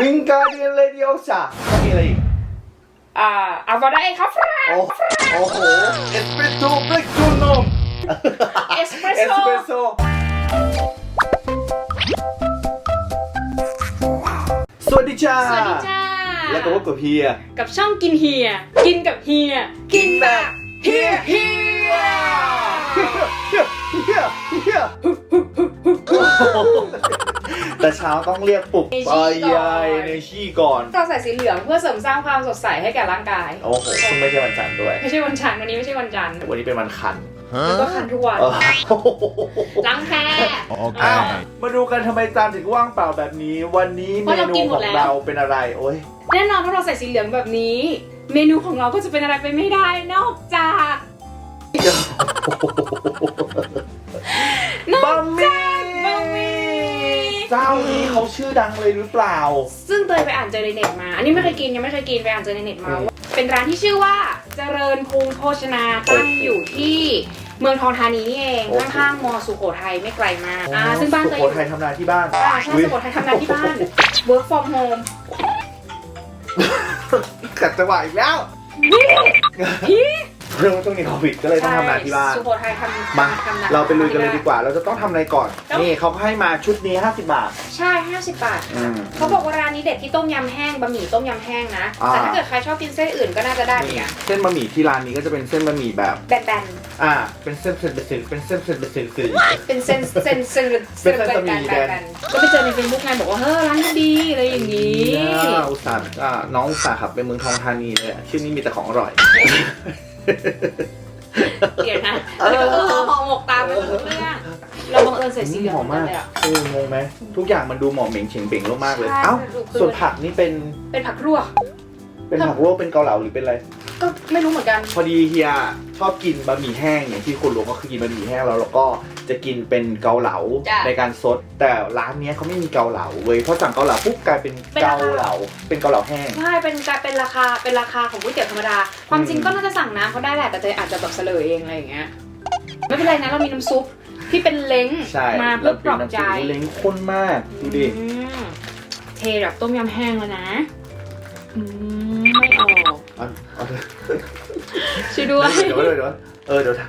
วิงการเดียนเรดิโอซ่ามีอะไรอีก อ่าอาวาไดครับโอ้โอ้โหเอสเปรสโซ่เบรกจูนมเอสเปรสเอสโซ่เปรสโซ่สวัสดีจ้าสวัสดีจ้าแล้วก็พบกับพี่อะกับช่องกินเฮีย กินกับเฮีย กินแบบเฮียเฮียเฮียเฮียเฮียเฮีย แต่เช้าต้องเรียกปลุกไปยายในชี่ก่อน เราใส่สีเหลืองเพื่อเสริมสร้างความสดใสให้แก่ร่างกาย โอ้โหซึ่งไม่ใช่วันจันทร์ด้วย ไม่ใช่วันจันทร์วันนี้ไม่ใช่วันจันทร์วันนี้เป็นวันคันมันก็คันทุกวันเออล้างแพ้อ้าวมาดูกันทำไมจานถึงว่างเปล่าแบบนี้ วันนี้เพเมราะเรานูกินหมขดองแล้วเราเป็นอะไร โอ้ย แน่นอนถ้าเราใส่สีเหลืองแบบนี้ เมนูของเราก็จะเป็นอะไรไปไม่ได้นอกจากนอกบะหมี่ บะหมี่ เจ้านี้เขาชื่อดังเลยหรือเปล่า ซึ่งเตยไปอ่านเจอในเน็ตมา อันนี้ไม่เคยกินยังไม่เคยกินไปอ่านเจอในเน็ตมาว่าเป็นร้านที่ชื่อว่าเจริญภูมิโภชนาตั้งอยู่ที่เมืองทองธานีนี่เองโอ้โหข้างๆมอสุโขทัยไม่ไกลมากอ่าซึ่งบ้านสุเตยโขทัยทำนาที่บ้านอ่าใช่อุ๊ยสุโขทัยทำงานที่บ้าน work from home กัดจังหวะอีกแล้วพี่ เรื่องว่าช่วงนี้โควิดก็เลยต้องทำนาที่บ้าน สุโขทัยทำมาทำนเราไปลุยกันเลยดีกว่า เราจะต้องทำอะไรก่อนต้องนี่เขาให้มาชุดนี้ 50 บาท ใช่ 50 บาท อืม เขาบอกว่าร้านนี้เด็ดที่ต้มยำแห้งบะหมี่ต้มยำแห้งนะ อ่า แต่ถ้าเกิดใครชอบกินเส้นอื่นก็น่าจะได้เหมือนนี่กันเส้นบะหมี่ที่ร้านนี้ก็จะเป็นเส้นบะหมี่แบบ แบนอ่า เป็นเส้นเส้นเป็นเส้นเป็นเส้นเส้นเป็นเส้นคือ ๆเป็นเส้นเส้นเส้นเป็นเส้นบะหมี่แบนนก็ไปเจอในเฟซบุ๊กไงบอกว่าเฮ้ยร้านนี้ดีอะไรอย่างนี้อ่าอุตส่าห์อ่าน้องอุตส่าห์ขับไปเมืองทองธานีเลยอะชื่อนี้มีแต่ของอร่อย เดี๋ยวนะแล้วก็เออห่อหมกตามไปทุกเรื่องเราบังเอิญใส่สีเหลืองหอมเหมือนมากันกเลยอะเอองงไหมทุกอย่างมันดูหมอมเหม่งเฉงเป่งมากๆเลยใช่เอ้าดูคือส่วนผักนี่เป็นเป็นผักลวก เป็นผักลวกเป็นเกาเหลาหรือเป็นอะไร ก็ไม่รู้เหมือนกัน พอดีเฮียชอบกินบะหมี่แห้งอย่างที่คนรู้ก็คือกินบะหมี่แห้งแล้วเราก็จะกินเป็นเกาเหลาจ้ะในการซด แต่ร้านเนี้ยเขาไม่มีเกาเหลาเว้ยพอสั่งเกาเหลาปุ๊บกลายเป็นเป็นเการาคา เหลาเป็นเกาเหลาแห้ง ใช่เป็นการเป็นราคาเป็นราคาของก๋วยเตี๋ยวธรรมดา ความจริงก็น่าจะสั่งน้ำเขาได้แหละแต่เตยอาจจะแบบเสลยเองอะไรอย่างเงี้ยไม่เป็นไรนะเรามีน้ำซุปที่เป็นเล้งใช่มาเพื่อปลอบใจแล้วเป็นน้ำซุปเล้งข้นมากดูดิอืมเทแบบต้มยำแห้งแล้วนะอืมไม่ออก เอาเอาเถอะช่วยด้วย เดี๋ยวเดี๋ยวเดี๋ยวเออเดี๋ยวท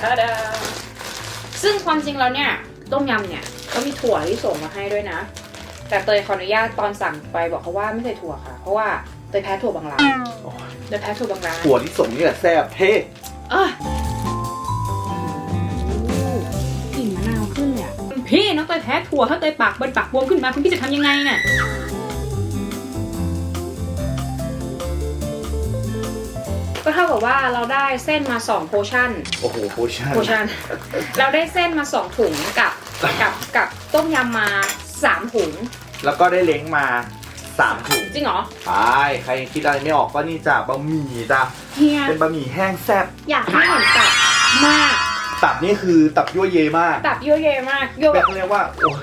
ทาดาซึ่งความจริงแล้วเนี่ย ต้มยำเนี่ยก็มีถั่วที่ส่งมาให้ด้วยนะ แต่เตยขออนุญาตตอนสั่งไปบอกเขาว่าไม่ใส่ถั่วค่ะ เพราะว่าเตยแพ้ถั่วบางร้านโอ้ยเตยแพ้ถั่วบางร้านถั่วที่ส่งนี่แหละแซ่บเท่อะ ตยแพ้ถั่วถ้าเตยปากเบิ้ลปากบวมขึ้นมาคุณพี่จะทำยังไงน่ะก็เท่ากับว่าเราได้เส้นมา2โพชั่นโอ้โหโพชั่นโพชั่นเราได้เส้นมาสองถุงกับกับกับต้มยำมาสามถุง แล้วก็ได้เล้งมาสามถุงจริงเหรอไปใครคิดอะไรไม่ออกก็นี่จ้ะบะหมี่จ้ะเฮียเป็นบะหมี่แห้งแซ่บอยากให้เห็นตับมาก ตับนี่คือตับยั่วเยมากตับเยอะเยะมากเยอะแบแบบบเขาเรียกว่าโอ้ย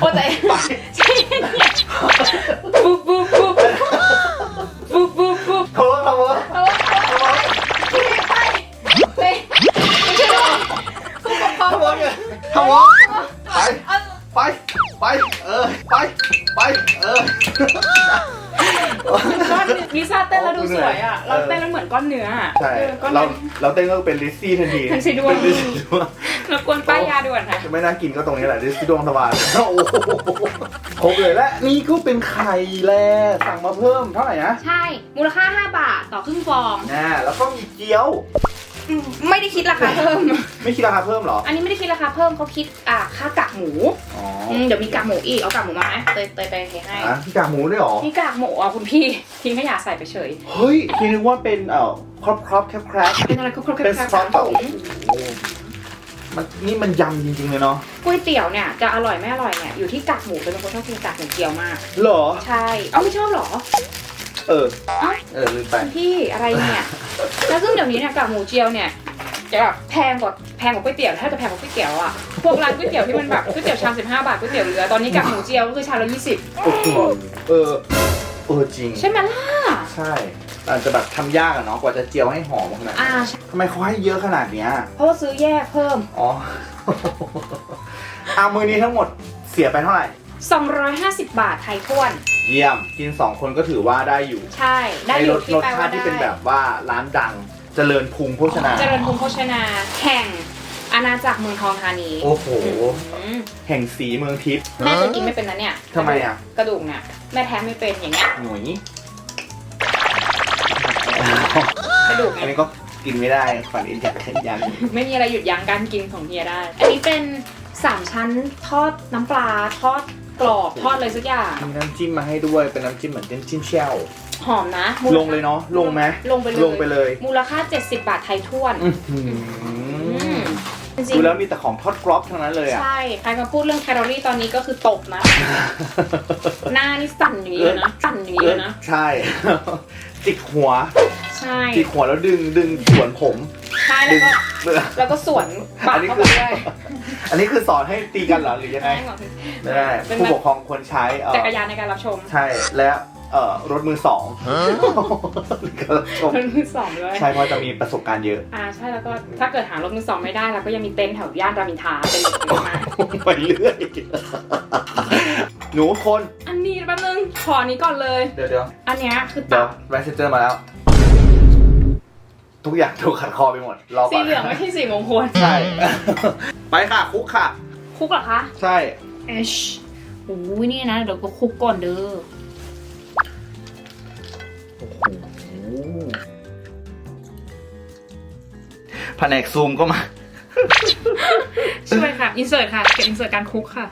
โอ้แต่ไปใช่เนี่ยปุ๊บปุ๊บปุ๊บปุ๊บปุ๊บปุ๊บเขาว่าเขาว่าเอาเอาไปไปไม่ใช่หรอผู้ปกครองเขาว่าไงเขาว่าไปไปไปเออไปไปเออ ก้อนลิซ่าเต้นแล้ว ดูสวยอะ เราเต้นแล้วเหมือนก้อนเนื้ออะใช่ออก้อนเราเนื้อเราเต้นก็เป็นลิซซี่ทันทีทันทีด้วยเป็นลิซซี่ดวงรบกวนป้ายยาด่วนค่ะจะไม่น่ากินก็ตรงนี้แหละลิซซี่ดวงสว่างโอ้โหครบเลยและนี่ก็เป็นไข่แล่สั่งมาเพิ่มเท่าไหร่นะใช่ มูลค่า 5 บาทต่อครึ่งฟองน่าแล้วก็มีเกี๊ยวอืม ไม่ได้คิดราคาเพิ่ม ไม่คิดราคาเพิ่มเหรอ อันนี้ไม่ได้คิดราคาเพิ่มเขาคิดอ่าค่ากากหมูอ๋ออืมเดี๋ยวมีกากหมูอีกเอากากหมูมาไหมเตยเตยไปเทให้อะพี่กากหมูด้วยเหรอ มีกากหมูอะคุณพี่ทิ้งขยะใส่ไปเฉย เฮ้ยคิดนึกว่าเป็นเอ่อครอบครอบแคบแคบเป็นอะไรครบครบเป็นแคซบอสเปล่าโอ้โหมันนี่มันยำจริงๆเลยเนาะก๋วยเตี๋ยวเนี่ยจะอร่อยไม่อร่อยเนี่ยอยู่ที่กากหมูเป็นคนชอบกินกากหมูเจียวมาก เหรอ ใช่ เอาไม่ชอบเหรอ เออ เอ้าเออลืมไปคุณพี่อะไรเนี่ย แล้วซึ่งเดี๋ยวนี้เนี่ยกากหมูเจียวเนี่ยจะแบบแพงกว่าแพงกว่าก๋วยเตี๋ยวถ้าจะแพงกว่าก๋วยเตี๋ยวอะพวกร้านก๋วยเตี๋ยวที่มันแบบก๋วยเตี๋ยวชาม15บาทก๋วยเตี๋ยวเรือตอนนี้กากหมูเจียวก็คือชามละ20โอ้โหเออเออจริง ใช่ไหมล่ะใช่อาจจะแบบทำยากอะเนาะกว่าจะเจียวให้หอมขนาดอ่านี้ใช่ทำไมเขาให้เยอะขนาดเนี้ยเพราะว่าซื้อแยกเพิ่ม อ๋อ อามือนี้ทั้งหมดเสียไปเท่าไหร่ 250 บาทไทยท้วน เยี่ยม กินสองคนก็ถือว่าได้อยู่ ใช่ได้ในอรยู่สที่รสแปลชาว่าติที่ได้เป็นแบบว่าร้านดังเจริญพุงโภชนา เจริญภูมิโภชนาแห่งอาณาจักรเมืองทองธานีโอ้โห อืมแห่งสีเมืองทิพย์ แม่จะกินไม่เป็นนะเนี่ยทำไมอะ กระดูกเนี่ยแม่แท้ไม่เป็นอย่างเงี้ยหน่วยกระดูกอันไงนี้ก็กินไม่ได้ฝันอินอยากขยัน ไม่มีอะไรหยุดยั้งการกินของเฮียได้ อันนี้เป็นสามชั้นทอดน้ำปลาทอด กรอบทอดอะไรสักอย่างมีน้ำจิ้มมาให้ด้วยเป็นน้ำจิ้มเหมือนน้ำจิ้มแช่วหอมนะลงเลยเนาะลงไหมลงไปเลยลงไปเลย มูลค่า 70 บาทไทยท้วนอื้อหือจริงดูแล้วมีแต่ของทอดกรอบทั้งนั้นเลยอะ ใช่ ใครมาพูดเรื่องแคลอรี่ตอนนี้ก็คือตบนะ หน้านี่สั่นอย่างนี้เลยนะ สั่นอย่างนี้เลยนะ ใช่ จิกหัว ใช่ จิกหัวแล้วดึงดึงสวนผม ใช่ดึแล้วงก็เบื่อแล้วก็สวนปาอักนนี้เข้าคืไปอ ด้วยอันนี้คือสอนให้ตีกันเหรอหรือยังไงไม่ได้เป็นผู้แบบปกครองควรใช้เอ่อจักรยานในการรับชมใช่และเอ่อรถมือสองการรับชมรถมือสองด้วยใช่เพราะจะมีประสบการณ์เยอะอ่าใช่แล้วก็ถ้าเกิดหารถมือสองไม่ได้เราก็ยังมีเต็นท์แถวย่านรามอินทราเป็นแบบเยอะมากไปเรื่อยหนูคนอันนี้แป๊บนึงขออันนี้ก่อนเลย เดี๋ยวเดี๋ยวอันเนี้ยคือเดี๋ยตัวบแมสเซนเจอร์มาแล้ว ทุกอย่างถูกขัดคอไปหมดรอสีก่อนเหลืองไม่ใช่สีมงคลใช่ ไปค่ะคุกค่ะ คุกเหรอคะใช่ เอชโอ้ยนี่นะเดี๋ยวก็คุกก่อนเด้อแผนกซูมก็มา ช่วยค่ะอินเสิร์ตค่ะเก็บอินเสิร์ตการคุกค่ะ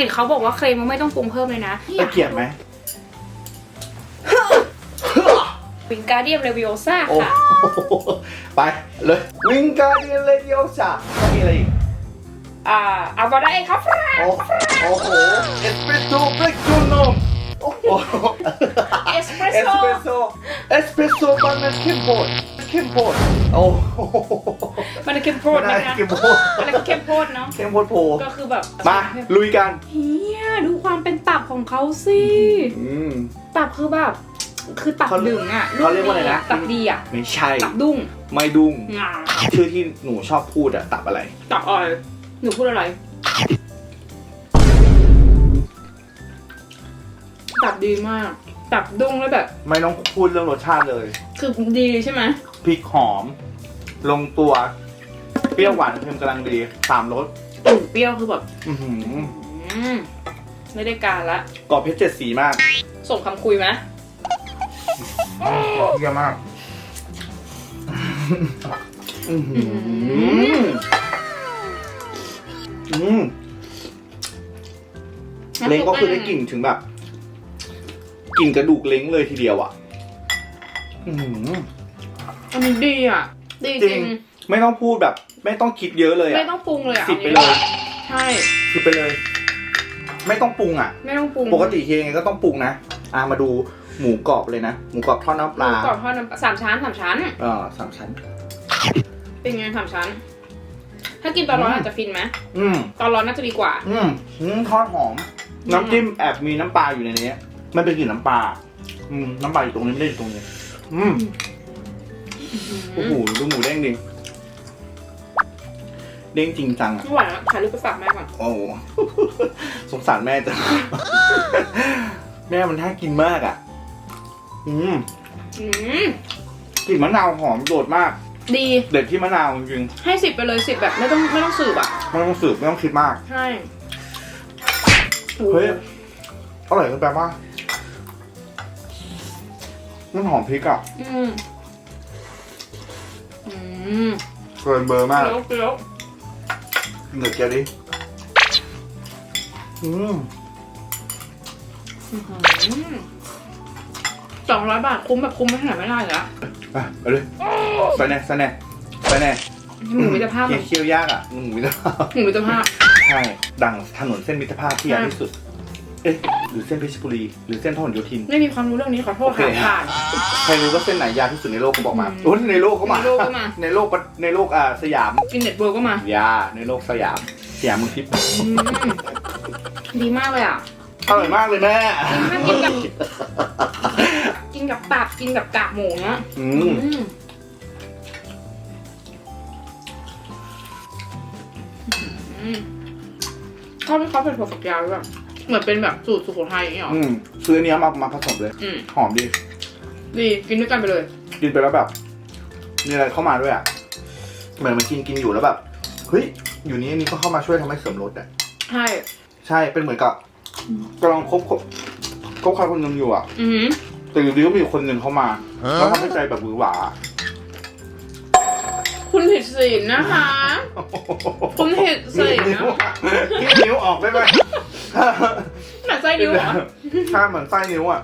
เห็นเขาบอกว่าเครมว่าไม่ต้องปรุงเพิ่มเลยนะตะเกียบไหมวิงการเดียมเลวิโอซ่าโอ้ค่ะโหไปเลยวิงการเดียนเลเดียวจ้ะมีอะไรอีกอ่าอาวาได้ครับโอ้โอ้โหเอสเปรสโซ่เบรกจูโนมโอ้โหเอสเปรสเอสโซ่เปรสโซ่เอสเปรสโซ่บานาเข้มข้น เข้มข้นโอ้โหมันเข้มข้นไม่ได้นะคะเข้มข้นมันเข้มข้นเนาะเข้มข้นโพก็คือแบบมาลุยกันเฮียดูความเป็นตับของเขาสิ อืม ตับคือแบบ คือตับเขาดึงอะเขาเรียกว่าอะไรนะ ตับดีอะ ไม่ใช่ ตับดุ้งไม่ดุ้งงาชื่อที่หนูชอบพูดอะตับอะไร ตับอ่อยหนูพูดอะไร ตับดีมาก ตับดุ้งแล้วแบบ ไม่ต้องพูดเรื่องรสชาติเลย คือดีใช่ไหม พริกหอม ลงตัว เปรี้ยวหวานเค็มกำลังดีสามรสกลิ่นเปรี้ยวคือแบบอื้อหืออืมไม่ได้การละกรอบเพชรเจ็ดสีมากส่งคำคุยไหมเยี่ยมมากอื้อหืออืมเล้งก็คือได้กลิ่นถึงแบบกลิ่นกระดูกเล้งเลยทีเดียวอะ อื้อหือ อันนี้ดีอะ ดีจจริริง ง ไม่ต้องพูดแบบ ไม่ต้องคิดเยอะเลยไม่อะต้องปรุงเลยอะสิบไปเลย ใช่สิบไปเลย ไม่ต้องปรุงอะ ไม่ต้องปรุงปกติเฮียยังไงก็ต้องปรุงนะ อะมาดูหมูกรอบเลยนะ หมูกรอบทอดน้ำปลา หมูกรอบทอดน้ำปลาสามชั้นสามชั้น เออสามชั้น เป็นไงสามชั้น ถ้ากินตอนร้อนอืม อาจจะฟินไหมอืม ตอนร้อนน่าจะดีกว่า อืมอืมทอดหอม น้ำจิ้มแอบมีน้ำปลาอยู่ในนี้ มันเป็นกลิ่นน้ำปลา อืม น้ำปลาอยู่ตรงนี้ไม่ได้อยู่ตรงนี้ อืม โอ้โหดูหมูเด้งดิเด้งจริงจังอะไม่ไหวแล้วถ่ายรูปไปฝากแม่ก่อนโอ้โหสงสารแม่จัง แม่มันน่ากินมากอะ อืมอืมกลิ่นมะนาวหอมโดดมาก ดีเด็ดที่มะนาวจริงให้สิบไปเลยสิบแบบไม่ต้องไม่ต้องสืบอะๆไม่ต้องสืบไม่ต้องคิดมาก ใช่เฮ้ยอร่อยเกินไปป่ะมันหอมพริกอะ อืม อืมเกินเบอร์มากเปรี้ยวเปรี้ยวเหนือเกี๊ยวดิอืมสองร้อยบาทคุ้มแบบคุ้มไม่ขนาดไม่ได้เลยอะไปไปเลยไปแน่ไปแน่ไปแน่หมูมิตรภาพเคี่ยวเคี่ยวยากอะหมูมิตรภาพหมูมิตรภาพใช่ดังถนนเส้นมิตรภาพที่ยาวที่สุด เอ๊ะหรือเส้นเพชรบุรี หรือเส้นพหลโยธิน ไม่มีความรู้เรื่องนี้ขอโทษโอเคค่ะผ่าน ใครรู้ว่าเส้นไหนยาวที่สุดในโลกก็บอกมาอืมโอ้ยในโลกก็มาในโลกก็มา ในโลกก็ในโลกอ่าสยามกินเน็ตเวิร์กก็มา ยาในโลกสยามสยามเมืองทิพย์อืมดีมากเลยอะ อร่อยมากเลยแม่กินกับ กินกับตับกินกับกากหมูเนี้ยอือืมมอืมชอบที่เขาเป็นถั่วฝักยาวด้วย เหมือนเป็นแบบสูตรสุโขทัยอย่างเงี้ยหรออืมซื้ออนเนี้ยมามาผสมเลย อืมหอมดี ดีกินด้วยกันไปเลย กินไปแล้วแบบ มีอะไรเข้ามาด้วยอะ เหมือนมันกินกินอยู่แล้วแบบ เฮ้ย อยู่นี้อันนี้ก็เข้ามาช่วยทำให้เสริมรสอะ ใช่ ใช่ เป็นเหมือนกับกำลังคบคบคบใครคนหนึ่งอยู่อะ อือหือ แต่อยู่ดีก็มีคนหนึ่งเข้ามา แล้วทำให้ใจแบบหวือหวา คุณผิดศีลนะคะ คุณผิดศีลนิ้นะวที่นิ้วออกได้ไหมหนักไส้นิ้วเหรอถ้าเหมือนไส้นิ้วอะ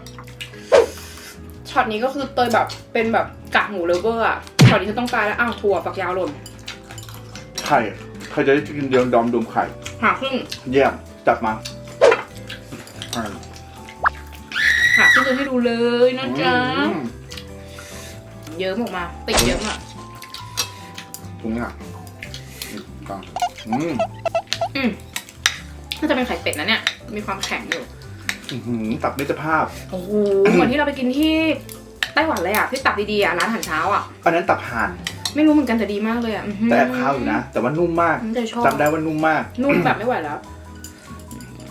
ช็อตนี้ก็คือเตยแบบเป็นแบบกากหมูเลฟเวอร์อะช็อตนี้จะต้องตายแล้วอ้าวถั่วฝักยาวหล่นไข่ใครจะได้กินเดียวดอมดมไข่ หาครึ่งเยี่ยม จับมาอ่าหาครึ่งจะให้ดูเลยนะจ๊ะ อืมเยิ้มออกมาติดเยิ้มอะ ตรงนี้อะนี่ก่อนอืมอืมน่าจะเป็นไข่เป็ดนะเนี่ย มีความแข็งอยู่อื้อหือตับมิตรภาพ โอ้โหเหมือนที่เราไปกินที่ไต้หวันเลยอะที่ตับดีๆอะร้านอาหารเช้าอะอันนั้นตับห่าน ไม่รู้เหมือนกันแต่ดีมากเลยอะอื้อหือแต่แอบคาวอยู่นะ แต่ว่านุ่มมากอืมแต่ชอบจำได้ว่านุ่มมาก นุ่มแบบไม่ไหวแล้ว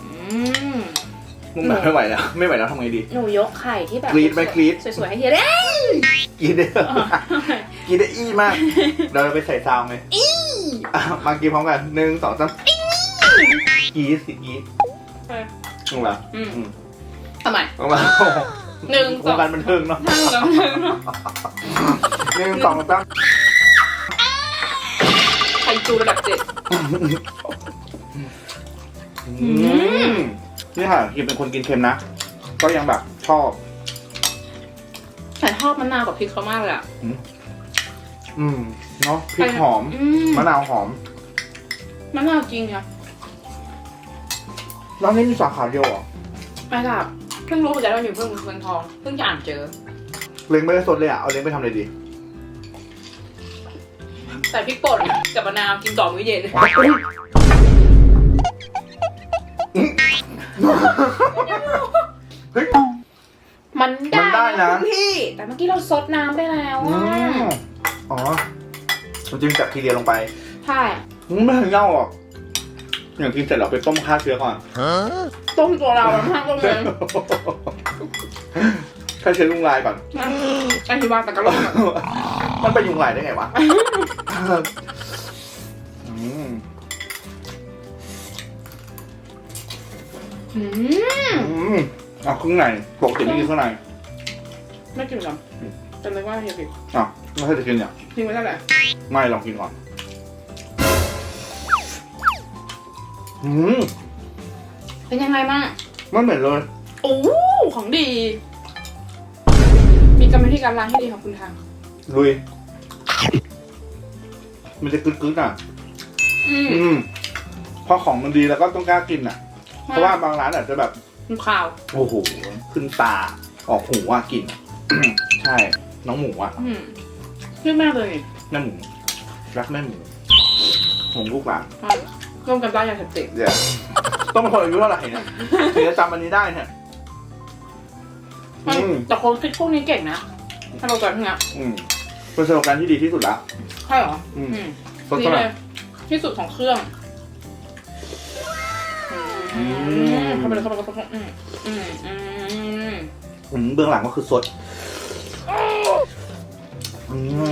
อืม นุ่มแบบไม่ไหวแล้ว ไม่ไหวแล้วทำไงดี หนูยกไข่ที่แบบกรี๊ดไหมกรี๊ด สวยๆให้เฮียได้ กินได้ กินได้อี้มาก เราไปใส่ซาวไหมอะมากินพร้อมกันหนึ่งสองสามกรี๊ดสิกรี๊ดลงมาอืมทำไมลงมาหนึ่งสวองงการบันเทิงเนาะนั่งสองหนึ่งหนึ่งสองสามไข่จูระดับเจ็ด อืม นี่ค่ะกินเป็นคนกินเค็มนะ ก็ยังแบบชอบ แต่ชอบมะนาวกับพริกเขามากเลยอะ อืมเนาะพริกหอมอืมมะนาวหอม มะนาวจริงอะร้านนี้มีสาขาเดียวเหรอไม่ค่ะเพิ่งรู้เหมือนกันว่าอยู่เพิ่งเมืองทอง เพิ่งจะอ่านเจอ เล้งไม่ได้สดเลยอะ เอาเล้งไปทำอะไรดีใส่พริกป่นกับมะนาวกินต่อมื้อเย็น เฮ้ย มันมันได้นะ พี่ แต่เมื่อกี้เราซดน้ำไปแล้วอือะ ม อ๋อมันจึงจับทีเดียวลงไปใช่อืมไม่ถึงเน่าหรอกอย่างกินเสร็จเราไปต้มฆ่าเชื้อก่อนต้มตัวเราแล้วมากต้มเลยฆ่าเชื้อยุงลายก่อนอธิบายแต่ก็ลงมันไปยุงลายได้ไงวะอืมอืมอืมเอาข้างในปกติไม่กินข้างในไม่กินหรอจะเลยว่าเฮียผิดอะ ไม่ให้จะกินเนี่ยทิ้งไว้ได้แหละไม่ลองกินก่อนอืมเป็นยังไงบ้างไม่เหม็นเลย โอ้ของดี มีกรรมวิธีการล้างที่ดีของคุณทางลุย มันจะกึดๆอะ อืมอืมพอของมันดีแล้วก็ต้องกล้ากินอะ เพราะว่าบางร้านอาจจะแบบมันข่าว โอ้โห ขึ้นตา ออกหูอะกลิ่น ใช่ น้องหมูอะ อืม ชื่อแม่เลยนี่แม่หมูรักแม่หมูหงลูกหลานใช่ร่วมกันต้านยาเสพติดเดี๋ยวต้องเป็นคนอายุเท่าไหร่เนี่ยถึงจะจำอันนี้ได้เนี่ยอืมแต่คนคิดพวกนี้เก่งนะถ้าเรากันเนี้ยอืมเป็นสโลแกนที่ดีที่สุดละใช่เหรอ อืมอืมสดนี่เท่าไหเลร่ยที่สุดของเครื่องอืมเข้าไปเลยเข้าไปเลยเข้าไปเลยอืมอืมอืมอืมเบื้องหลังก็คือสด อือื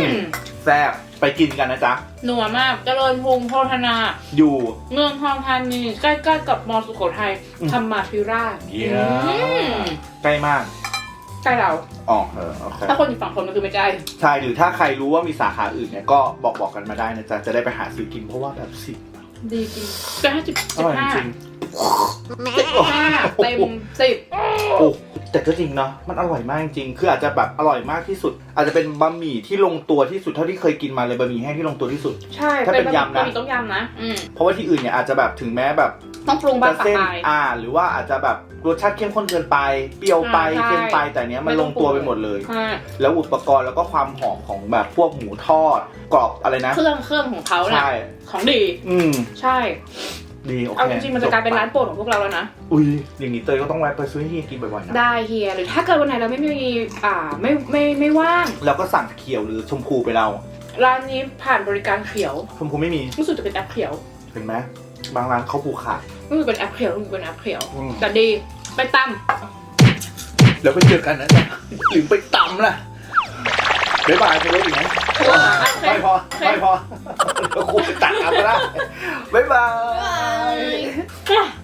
มมแซ่บไปกินกันนะจ๊ะ หนัวมากเจริญพงศ์โพธนา อยู่ เมืองทองธานีใกล้ๆกับมอสุโขทัยอืม ธรรมาธิราชเยี่ยมอืมใกล้มากใกล้เรา อ๋อเออโอเคถ้าคนอยู่ฝั่งคนก็คือไม่ใกล้ใช่หรือถ้าใครรู้ว่ามีสาขาอื่นเนี่ยก็บอกบอกกันมาได้นะจ๊ะ จะได้ไปหาซื้อกินเพราะว่าแบบสิบดีจริงจะให้สิบอสิบร่อยห้าจริงสิบห้า เต็มสิบโอ้แต่ก็จริงเนาะมันอร่อยมากจริงคืออาจจะแบบอร่อยมากที่สุด อาจจะเป็นบะหมี่ที่ลงตัวที่สุดเท่าที่เคยกินมาเลยบะหมี่แห้งที่ลงตัวที่สุด ใช่ถ้าเป็นยำนะบะหมี่ต้มยำนะอืมเพราะว่าที่อื่นเนี่ยอาจจะแบบถึงแม้แบบต้องปรุงบ้างจะปะเส้นปลายอ่า หรือว่าอาจจะแบบรสชาติเข้มข้นเกินไป เปรี้ยวไปอ่าใช่เค็มไปแต่เนี้ยมันไม่ลต้องงตัวปรุไปงหมดเลยใช่แล้วอุปกรณ์แล้วก็ความหอมของแบบพวกหมูทอดกรอบอะไรนะ เครื่องเครื่องของเขาเนี่ยใช่ของดี อืมใช่ ดีโอเคเอาจริงๆมันจะกลายเป็นร้านโปรดของพวกเราแล้วนะ อุ้ยอย่างนี้เตยก็ต้องแวะไปซื้อให้เฮียกินบ่อยๆนะได้เฮียหรือถ้าเกิดวันไหนเราไม่มีอ่าไม่ไม่ไม่ว่างแล้วก็สั่งเขียวหรือชมพูไปเรา ร้านนี้ผ่านบริการเขียวชมพูไม่มีรู้สึกจะเป็นแอปเขียวเห็นไหมบางร้านเขาผูกขาดรู้สึกเป็นแอปเขียวรู้สึกเป็นแอปเขียวอืมแต่ดีไปตั้มแล้วไปเจอกันนะจ๊ะหรือไปตำล่ะ บ๊ายบายไปรถอีกไหมไม่พอไม่พอเดี๋ยวครูไปตัดเอาก็ได้บ๊ายบาย Bye.